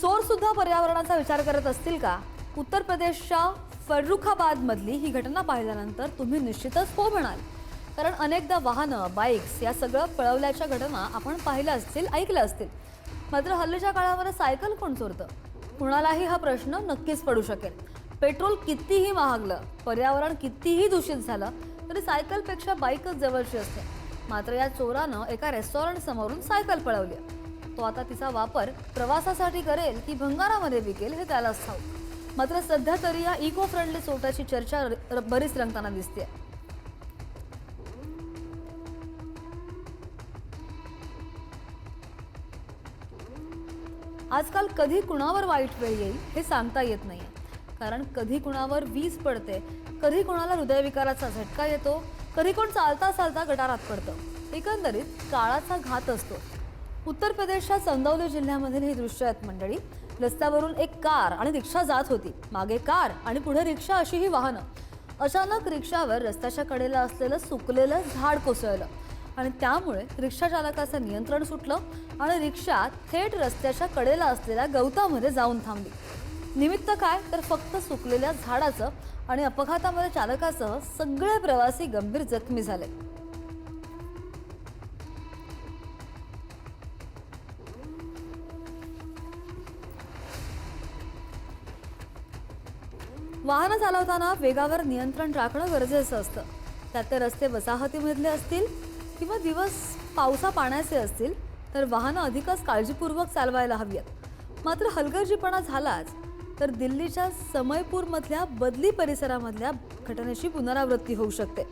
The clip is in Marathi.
चोर सुद्धा पर्यावरणाचा विचार करत असतील का? उत्तर प्रदेशच्या फर्रुखाबादमधली ही घटना पाहिल्यानंतर तुम्ही निश्चितच हो म्हणाल. कारण अनेकदा वाहनं बाईक्स या सगळं पळवल्याच्या घटना आपण पाहिल्या असतील ऐकल्या असतील. मात्र हल्लीच्या काळावर सायकल कोण चोरतं? कुणालाही हा प्रश्न नक्कीच पडू शकेल. पेट्रोल कितीही महागलं पर्यावरण कितीही दूषित झालं तरी सायकलपेक्षा बाईकच जवळची असते. मात्र या चोरानं एका रेस्टॉरंट समोरून सायकल पळवली. तो आता तिचा वापर प्रवासासाठी करेल की भंगारामध्ये विकेल हे त्यालाच ठाऊक मात्र सध्या तरी या इको फ्रेंडली चोटाची चर्चा बरीच रंगताना दिसते आजकाल कधी कुणावर वाईट वेळ येईल हे सांगता येत नाही कारण कधी कुणावर वीज पडते कधी कुणाला हृदयविकाराचा झटका येतो कधी कोण चालता चालता गटारात पडतं. एकंदरीत काळाचा घात असतो. उत्तर प्रदेशच्या चंदौली जिल्ह्यामधील ही दृश्य आहेत मंडळी. रस्त्यावरून एक कार आणि रिक्षा जात होती. मागे कार आणि पुढे रिक्षा अशी ही वाहनं. अचानक रिक्षावर रस्त्याच्या कडेला असलेलं सुकलेलं झाड कोसळलं आणि त्यामुळे रिक्षा चालकाचं नियंत्रण सुटलं आणि रिक्षा थेट रस्त्याच्या कडेला असलेल्या गवतामध्ये जाऊन थांबली. निमित्त काय? तर फक्त सुकलेल्या झाडाचं आणि अपघातामध्ये चालकासह सगळे प्रवासी गंभीर जखमी झाले. वाहनं चालवताना वेगावर नियंत्रण राखणं गरजेचं असतं. त्यात ते रस्ते वसाहतीमधले असतील किंवा दिवस पावसा पाण्याचे असतील तर वाहनं अधिकच काळजीपूर्वक चालवायला हवी आहेत मात्र हलगर्जीपणा झालाच तर दिल्लीच्या समयपूरमधल्या बदली परिसरामधल्या घटनेची पुनरावृत्ती होऊ शकते.